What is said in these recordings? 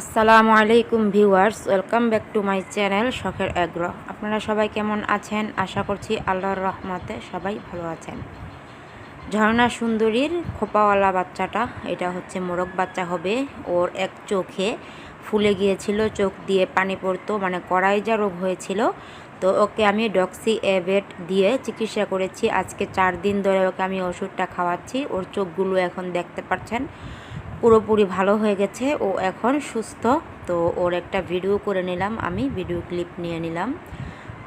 আসসালামু আলাইকুম viewers, welcome back to my channel শখের এগ্রো। আপনারা সবাই কেমন আছেন? আশা করছি আল্লাহর রহমতে সবাই ভালো আছেন। ঝর্ণা সুন্দরীর খোপাওয়ালা বাচ্চাটা, এটা হচ্ছে মোরগ বাচ্চা হবে। ওর এক চোখে ফুলে গিয়েছিল, চোখ দিয়ে পানি পড়তো মানে কড়াই যা রোগ হয়েছিল। তো ওকে আমি ডক্সি এভেট দিয়ে চিকিৎসা করেছি। আজকে চার দিন ধরে ওকে আমি ওষুধটা খাওয়াচ্ছি। ওর চোখগুলো এখন দেখতে পাচ্ছেন। পুরোপুরি ভালো হয়ে গেছে। ও এখন সুস্থ। তো ওর একটা ভিডিও করে নিলাম। আমি ভিডিও ক্লিপ নিয়ে নিলাম।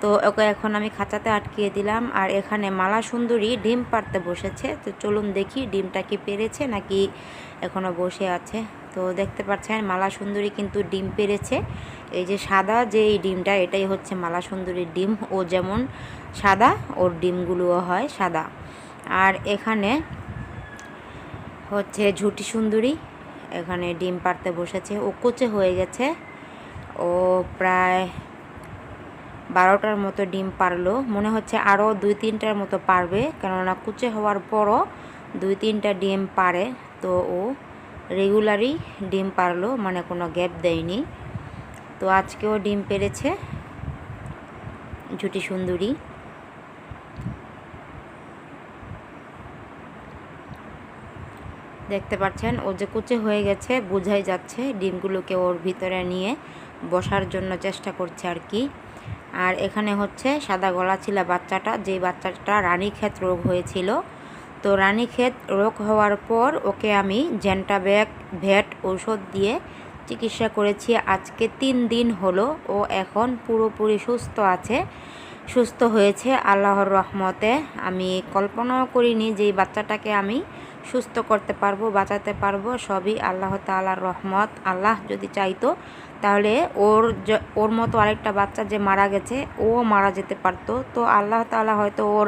তো ওকে এখন আমি খাঁচাতে আটকিয়ে দিলাম। আর এখানে মালা সুন্দরী ডিম পারতে বসেছে। তো চলুন দেখি ডিমটা কি পেরেছে নাকি এখনও বসে আছে। তো দেখতে পাচ্ছেন মালা সুন্দরী কিন্তু ডিম পেরেছে। এই যে সাদা যে এই ডিমটা, এটাই হচ্ছে মালা সুন্দরীর ডিম। ও যেমন সাদা, ওর ডিমগুলোও হয় সাদা। আর এখানে হচ্ছে ঝুটি সুন্দরী, এখানে ডিম পারতে বসেছে। ও কোচে হয়ে গেছে। ও প্রায় বারোটার মতো ডিম পারল মনে হচ্ছে আরও দুই তিনটার মতো পারবে কেননা কুচে হওয়ার পরও দুই তিনটা ডিম পারে তো ও রেগুলারই ডিম পারল মানে কোনো গ্যাপ দেয়নি। তো আজকেও ডিম পেরেছে ঝুটি সুন্দরী। দেখতে পাচ্ছেন, ও যে কুচে হয়ে গেছে, বোঝাই যাচ্ছে ডিমগুলোকে ওর ভিতরে নিয়ে বসার জন্য চেষ্টা করছে আর কি। আর এখানে হচ্ছে সাদা গলা ছিল বাচ্চাটা, যে বাচ্চাটা রানীক্ষেত রোগ হয়েছিল। তো রানীক্ষেত রোগ হওয়ার পর ওকে আমি জেন্টা ব্যাগ ভ্যাট ঔষধ দিয়ে চিকিৎসা করেছি। আজকে তিন দিন হলো ও এখন পুরোপুরি সুস্থ আছে, সুস্থ হয়েছে আল্লাহর রহমতে। আমি কল্পনাও করিনি যে বাচ্চাটাকে আমি সুস্থ করতে পারব, বাঁচাতে পারব, সবই আল্লাহ তালার রহমত। আল্লাহ যদি চাইতো, তাহলে ওর ওর মতো আরেকটা বাচ্চা যে মারা গেছে, ও মারা যেতে পারতো। তো আল্লাহ তালা হয়তো ওর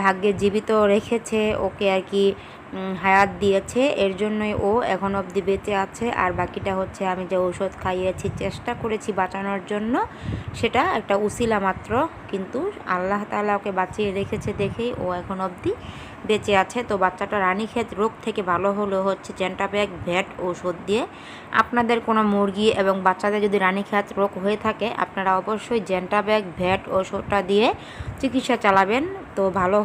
ভাগ্যে জীবিত রেখেছে, ওকে আর কি হায়াত দিয়েছে। এর জন্যই ও এখন অবধি বেঁচে আছে। আর বাকিটা হচ্ছে আমি যে ঔষধ খাইয়েছি, চেষ্টা করেছি বাঁচানোর জন্য, সেটা একটা উসিলা মাত্র। কিন্তু আল্লাহ তালা ওকে বাঁচিয়ে রেখেছে দেখেই ও এখন অবধি বেঁচে আছে। তো বাচ্চাটা রানীক্ষেত রোগ থেকে ভালো হলো হচ্ছে জেন্টাব্যাগ ভ্যাট, ঔষধ দিয়ে। আপনাদের কোনো মুরগি এবং বাচ্চাদের যদি রানীক্ষেত রোগ হয়ে থাকে, আপনারা অবশ্যই জেন্টাব্যাগ ভ্যাট, ঔষধটা দিয়ে চিকিৎসা চালাবেন। তো ভালো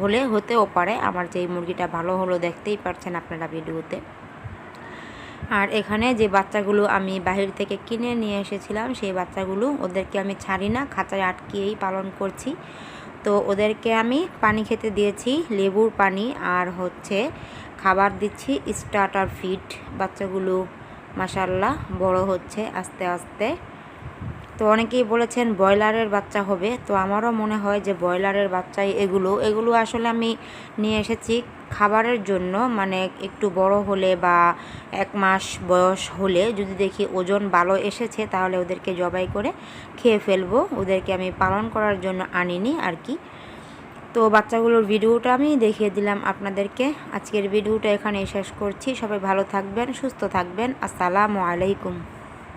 হলে হতেও পারে। আমার যেই মুরগিটা ভালো হলো দেখতেই পারছেন আপনারা ভিডিওতে। আর এখানে যে বাচ্চাগুলো আমি বাহির থেকে কিনে নিয়ে এসেছিলাম, সেই বাচ্চাগুলো ওদেরকে আমি ছাড়ি না, খাঁচায় আটকিয়েই পালন করছি। তো ওদেরকে আমি পানি খেতে দিয়েছি, লেবুর পানি আর হচ্ছে খাবার দিচ্ছি, স্টার্টার ফিড। বাচ্চাগুলো মাসাল্লাহ বড় হচ্ছে আস্তে আস্তে। তো অনেকেই বলেছেন ব্রয়লারের বাচ্চা হবে। তো আমারও মনে হয় যে ব্রয়লারের বাচ্চাই এগুলো। এগুলো আসলে আমি নিয়ে এসেছি খাবারের জন্য। মানে একটু বড় হলে বা এক মাস বয়স হলে যদি দেখি ওজন ভালো এসেছে, তাহলে ওদেরকে জবাই করে খেয়ে ফেলব। ওদেরকে আমি পালন করার জন্য আনিনি আর কি। তো বাচ্চাগুলোর ভিডিওটা আমি দেখিয়ে দিলাম আপনাদেরকে। আজকের ভিডিওটা এখানে শেষ করছি। সবাই ভালো থাকবেন, সুস্থ থাকবেন। আসসালামু আলাইকুম।